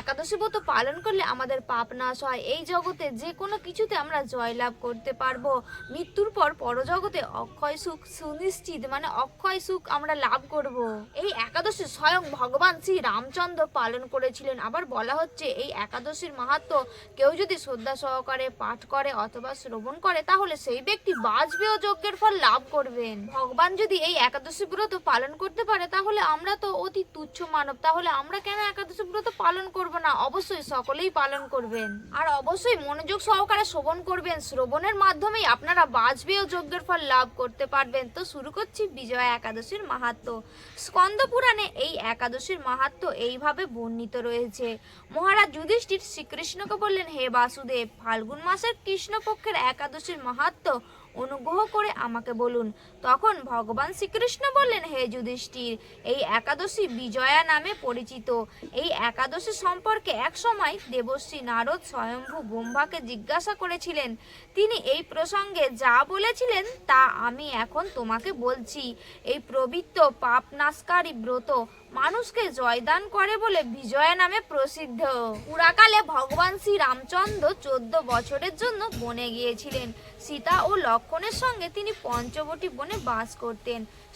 একাদশী ব্রত পালন করলে আমাদের পাপ নাশ হয়। এই জগতে যে কোনো কিছুতে আমরা জয়লাভ করতে পারব। মৃত্যুর পর পরজগতে অক্ষয় সুখ সুনিশ্চিত মানে অক্ষয় সুখ আমরা লাভ করব। এই একাদশী স্বয়ং ভগবান শ্রী রামচন্দ্র পালন করেছিলেন। আবার বলা হচ্ছে, এই একাদশীর মাহাত্ম কেউ যদি শ্রদ্ধা সহকারে পাঠ করে অথবা শ্রবণ করে, তাহলে সেই ব্যক্তি বাঁচবে ও যজ্ঞের ফল লাভ করবেন। ভগবান যদি এই একাদশী ব্রত পালন করতে পারে, তাহলে আমরা তো অতি তুচ্ছ মানব। তাহলে আমরা কেন একাদশী ব্রত পালন করব? না, অবশ্যই সকলেই পালন করবেন। আর অবশ্যই মনোযোগ সহকারে শ্রবণ করবেন। শ্রবণের মাধ্যমেই আপনারা ও যজ্ঞের ফল লাভ করতে পারবেন। তো শুরু করছি বিজয়া একাদশীর মাহাত্ম স্কন্দ পুরাণে এই একাদশীর মাহাত্ম এইভাবে বর্ণিত রয়েছে। মহারাজ যুধিষ্ঠির শ্রীকৃষ্ণকে বললেন, হে বাসুদেব, ফাল্গুন মাসের কৃষ্ণপক্ষের একাদশীর মাহাত্ম অনুগ্রহ করে আমাকে বলুন। তখন ভগবান শ্রীকৃষ্ণ বললেন, হে যুধিষ্ঠির, এই একাদশী বিজয়া নামে পরিচিত। এই একাদশী সম্পর্কে এক সময় দেবশ্রী নারদ স্বয়ম্ভু ব্রহ্মাকে জিজ্ঞাসা করেছিলেন। তিনি এই প্রসঙ্গে যা বলেছিলেন, তা আমি এখন তোমাকে বলছি। এই পবিত্র পাপনাশকারী ব্রত মানুষকে জয়দান করে বলে বিজয়া নামে প্রসিদ্ধ। পুরাকালে ভগবান শ্রী রামচন্দ্র চোদ্দ বছরের জন্য বনে গিয়েছিলেন। সীতা ও লক্ষণের সঙ্গে তিনি পঞ্চবটি বনে বাস করতেন।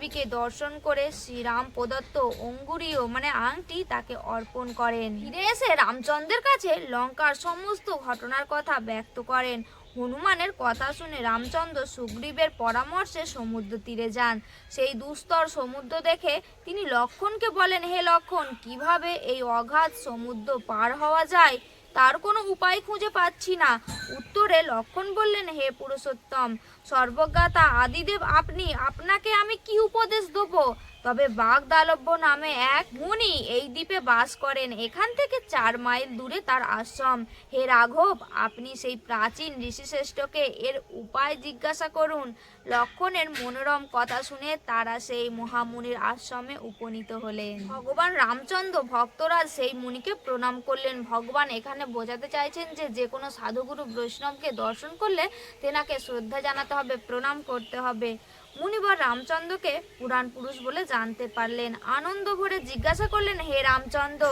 দেবীকে দর্শন করে শ্রীরাম প্রদত্ত অঙ্গুরীয় মানে আংটি, তাকে অর্পণ করেন। ফিরে এসে রামচন্দ্রের কাছে লঙ্কার সমস্ত ঘটনার কথা ব্যক্ত করেন। হনুমানের কথা শুনে রামচন্দ্র সুগ্রীবের পরামর্শে সমুদ্র তীরে যান। সেই দুস্তর সমুদ্র দেখে তিনি লক্ষণকে বলেন, হে লক্ষণ, কীভাবে এই অগাধ সমুদ্র পার হওয়া যায়? তার কোনো উপায় খুঁজে পাচ্ছি না। উত্তরে লক্ষণ বললেন, হে পুরুষোত্তম, সর্বজ্ঞাতা আদিদেব আপনি, আপনাকে আমি কি উপদেশ দেবো? তবে বাগদালব্য নামে এক মুনি এই দ্বীপে বাস করেন। এখান থেকে চার মাইল দূরে তার আশ্রম। হে রাঘব, আপনি সেই প্রাচীন ঋষিশ্রেষ্ঠকে এর উপায় জিজ্ঞাসা করুন। লক্ষণের মনোরম কথা শুনে তারা সেই মহামুনির আশ্রমে উপনীত হলেন। ভগবান রামচন্দ্র ভক্তরাজ সেই মুনিকে প্রণাম করলেন। ভগবান এখানে বোঝাতে চাইছেন যে যে কোনো সাধুগুরু বৈষ্ণবকে দর্শন করলে তেনাকে শ্রদ্ধা জানাতে হবে, প্রণাম করতে হবে। মুনিবর রামচন্দ্রকে পুরাণ পুরুষ বলে জানতে পারলেন। আনন্দ ভরে জিজ্ঞাসা করলেন, হে রামচন্দ্র,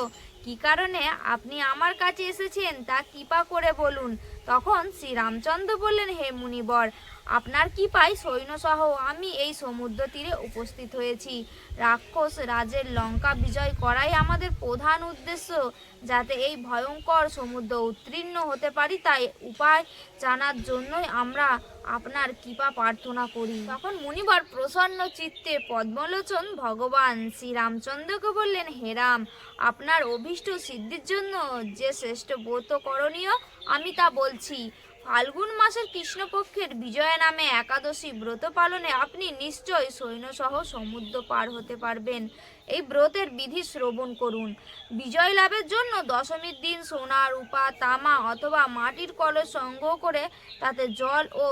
কি কারণে আপনি আমার কাছে এসেছেন? তা কৃপা করে বলুন। তখন শ্রী রামচন্দ্র বললেন, হে মুনিবর আপনার কি কৃপায় সৈন্যসহ আমি এই সমুদ্র তীরে উপস্থিত হয়েছি। রাক্ষস রাজের লঙ্কা বিজয় করাই আমাদের প্রধান উদ্দেশ্য। যাতে এই ভয়ঙ্কর সমুদ্র উত্তীর্ণ হতে পারি, তাই উপায় জানার জন্যই আমরা আপনার কৃপা প্রার্থনা করি। তখন মুনিবর প্রসন্ন চিত্তে পদ্মলোচন, ভগবান শ্রীরামচন্দ্রকে বললেন, হে রাম, আপনার অভীষ্ট সিদ্ধির জন্য যে শ্রেষ্ঠ ব্রত করণীয়, আমি তা বলছি। ফাল্গুন মাসের কৃষ্ণপক্ষের বিজয়া নামে একাদশী ব্রত পালনে আপনি নিশ্চয় সৈন্যসহ সমুদ্র পার হতে পারবেন। এই ব্রতের বিধি শ্রবণ করুন। বিজয় লাভের জন্য দশমীর দিন সোনা, রূপা, তামা অথবা মাটির কলস সংগ্রহ করে তাতে জল ও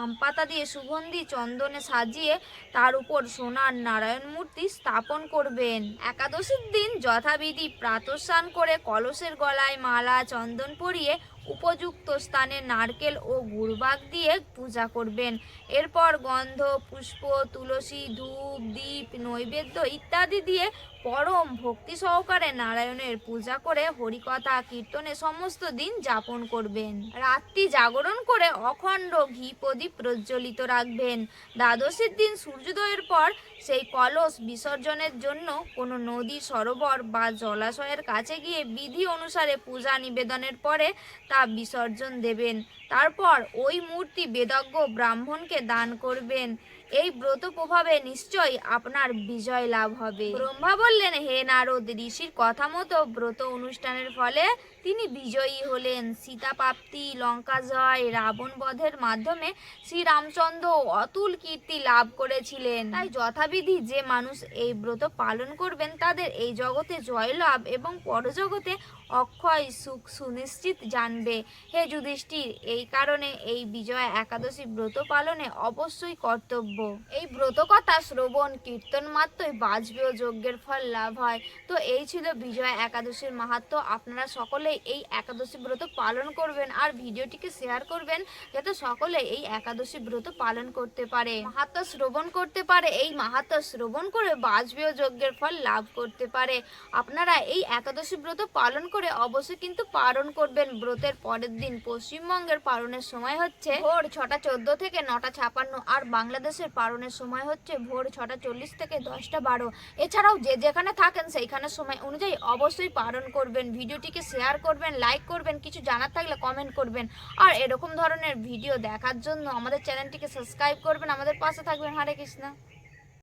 আম পাতা দিয়ে সুগন্ধি চন্দনে সাজিয়ে তার উপর সোনার নারায়ণ মূর্তি স্থাপন করবেন। একাদশীর দিন যথাবিধি প্রাতস্নান করে কলসের গলায় মালা, চন্দন পরিয়ে উপযুক্ত স্থানে নারকেল ও গুড়বাগ দিয়ে পূজা করবেন। এরপর গন্ধ, পুষ্প, তুলসী, ধূপ, দীপ, নৈবেদ্য ইত্যাদি দিয়ে পরম ভক্তি সহকারে নারায়ণের পূজা করে হরিকথা, কীর্তনে সমস্ত দিন যাপন করবেন। রাত্রি জাগরণ করে অখণ্ড ঘি প্রদীপ প্রজ্বলিত রাখবেন। দ্বাদশীর দিন সূর্যোদয়ের পর সেই কলস বিসর্জনের জন্য কোনো নদী সরোবর বা জলাশয়ের কাছে গিয়ে বিধি অনুসারে পূজা নিবেদনের পরে তা বিসর্জন দেবেন। তারপর ওই মূর্তি বেদজ্ঞ ব্রাহ্মণকে দান করবেন। এই ব্রত প্রভাবে নিশ্চয়ই আপনার বিজয় লাভ হবে। ব্রহ্মা বললেন, হে নারদ, ঋষির কথা মতো ব্রত অনুষ্ঠানের ফলে তিনি বিজয়ী হলেন। সীতা প্রাপ্তি লঙ্কা জয় রাবণ বধের মাধ্যমে শ্রীরামচন্দ্র অতুল কীর্তি লাভ করেছিলেন। তাই যথাবিধি যে মানুষ এই ব্রত পালন করবেন, তাদের এই জগতে জয়লাভ এবং পরজগতে অক্ষয় সুখ সুনিশ্চিত জানবে। হে যুধিষ্ঠির, এই কারণে এই বিজয়া একাদশী ব্রত পালনে অবশ্যই কর্তব্য। এই ব্রত কথা শ্রবণ, কীর্তন মাত্রই বাজপেয় যজ্ঞের ফল লাভ হয়। তো এই ছিল বিজয়া একাদশীর মাহাত্ম। আপনারা সকলেই এই একাদশী ব্রত পালন করবেন আর ভিডিওটিকে শেয়ার করবেন যাতে সকলে এই একাদশী ব্রত পালন করতে পারে। মাহাত্ম শ্রবণ করতে পারে, এই মাহাত্ম শ্রবণ করে বাজপেয় যজ্ঞের ফল লাভ করতে পারে। আপনারা এই একাদশী ব্রত পালন করে অবশ্যই কিন্তু পালন করবেন। ব্রতের পরের দিন পশ্চিমবঙ্গের পালনের সময় হচ্ছে ভোর ছটা চোদ্দ থেকে নটা ছাপান্ন আর বাংলাদেশের পালনের সময় হচ্ছে ভোর ছটা চল্লিশ থেকে দশটা বারো। এছাড়াও যে যেখানে থাকেন সেইখানে সময় অনুযায়ী অবশ্যই পালন করবেন। ভিডিওটিকে শেয়ার করবেন লাইক করবেন, কিছু জানার থাকলে কমেন্ট করবেন। আর এরকম ধরনের ভিডিও দেখার জন্য আমাদের চ্যানেলটিকে সাবস্ক্রাইব করবেন। আমাদের পাশে থাকবেন। হরে কৃষ্ণ।